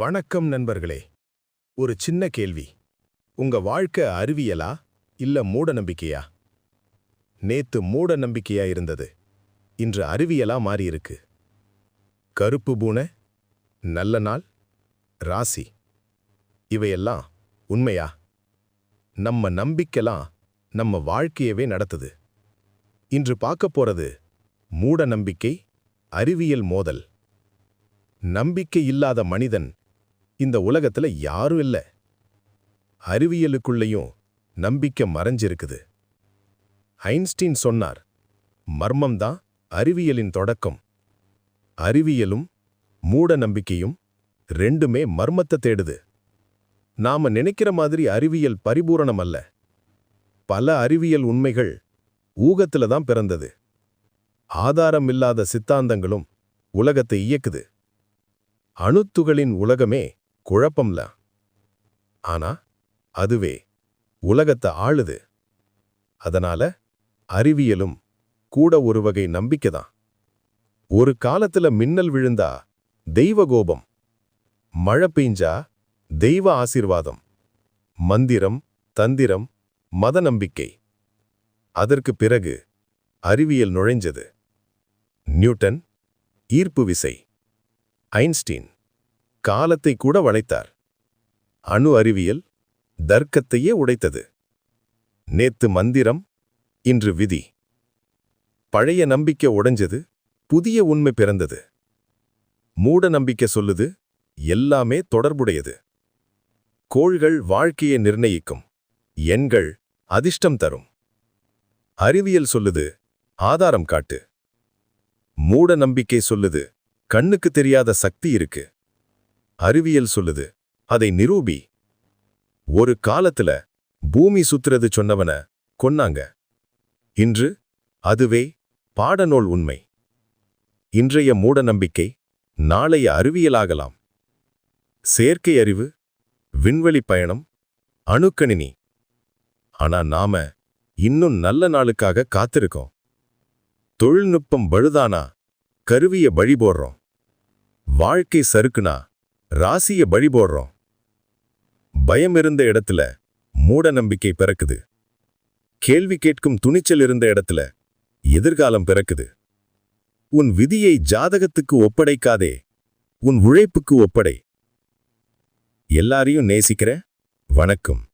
வணக்கம் நண்பர்களே. ஒரு சின்ன கேள்வி. உங்க வாழ்க்கை அறிவியலா இல்ல மூட நம்பிக்கையா நேத்து மூட நம்பிக்கையா இருந்தது. இன்று அறிவியலா மாறியிருக்கு. கருப்பு பூனை நல்ல நாள் ராசி. இவையெல்லாம் உண்மையா? நம்ம நம்பிக்கைலாம் நம்ம வாழ்க்கையவே நடத்துது. இன்று பார்க்க போறது மூட நம்பிக்கை அறிவியல் மோதல். நம்பிக்கை இல்லாத மனிதன் இந்த உலகத்துல யாரும் இல்ல. அறிவியலுக்குள்ளேயும் நம்பிக்கை மறைஞ்சிருக்குது. ஐன்ஸ்டீன் சொன்னார் மர்மம்தான் அறிவியலின் தொடக்கம். அறிவியலும் மூட நம்பிக்கையும் ரெண்டுமே மர்மத்தை தேடுது. நாம நினைக்கிற மாதிரி அறிவியல் பரிபூரணம் அல்ல. பல அறிவியல் உண்மைகள் ஊகத்துல தான் பிறந்தது. ஆதாரம் இல்லாத சித்தாந்தங்களும் உலகத்தை இயக்குது. அணுத்துகளின் உலகமே குழப்பம்ல. ஆனா அதுவே உலகத்தை ஆளுது. அதனால அறிவியலும் கூட ஒரு வகை நம்பிக்கை தான். ஒரு காலத்துல மின்னல் விழுந்தா தெய்வ கோபம் மழை பெஞ்சா தெய்வ ஆசீர்வாதம் மந்திரம் தந்திரம் மத நம்பிக்கை. அதற்கு பிறகு அறிவியல் நுழைஞ்சது. நியூட்டன் ஈர்ப்பு விசை ஐன்ஸ்டீன். காலத்தை கூட வளைத்தார். அணு அறிவியல் தர்க்கத்தையே உடைத்தது. நேத்து மந்திரம் இன்று விதி. பழைய நம்பிக்கை உடைஞ்சது புதிய உண்மை பிறந்தது. மூட நம்பிக்கை சொல்லுது எல்லாமே தொடர்புடையது. கோள்கள் வாழ்க்கையை நிர்ணயிக்கும் எண்கள் அதிர்ஷ்டம் தரும். அறிவியல் சொல்லுது ஆதாரம் காட்டு. மூட நம்பிக்கை சொல்லுது கண்ணுக்கு தெரியாத சக்தி இருக்கு. அறிவியல் சொல்லுது. அதை நிரூபி. ஒரு காலத்துல பூமி சுத்துறது சொன்னவன கொன்னாங்க. இன்று அதுவே பாடநூல் உண்மை. இன்றைய மூட நம்பிக்கை நாளைய அறிவியலாகலாம். செயற்கை அறிவு விண்வெளி பயணம் அணுக்கணினி. ஆனா நாம இன்னும் நல்ல நாளுக்காக காத்திருக்கோம். தொழில்நுட்பம் பழுதானா கருவிய வழி போடுறோம். வாழ்க்கை சறுக்குனா? ராசிய பழி போடுறோம். பயம் இருந்த இடத்துல மூட நம்பிக்கை பிறக்குது. கேள்வி கேட்கும் துணிச்சல் இருந்த இடத்துல எதிர்காலம் பிறக்குது. உன் விதியை ஜாதகத்துக்கு ஒப்படைக்காதே. உன் உழைப்புக்கு ஒப்படை. எல்லாரையும் நேசிக்கிற வணக்கம்.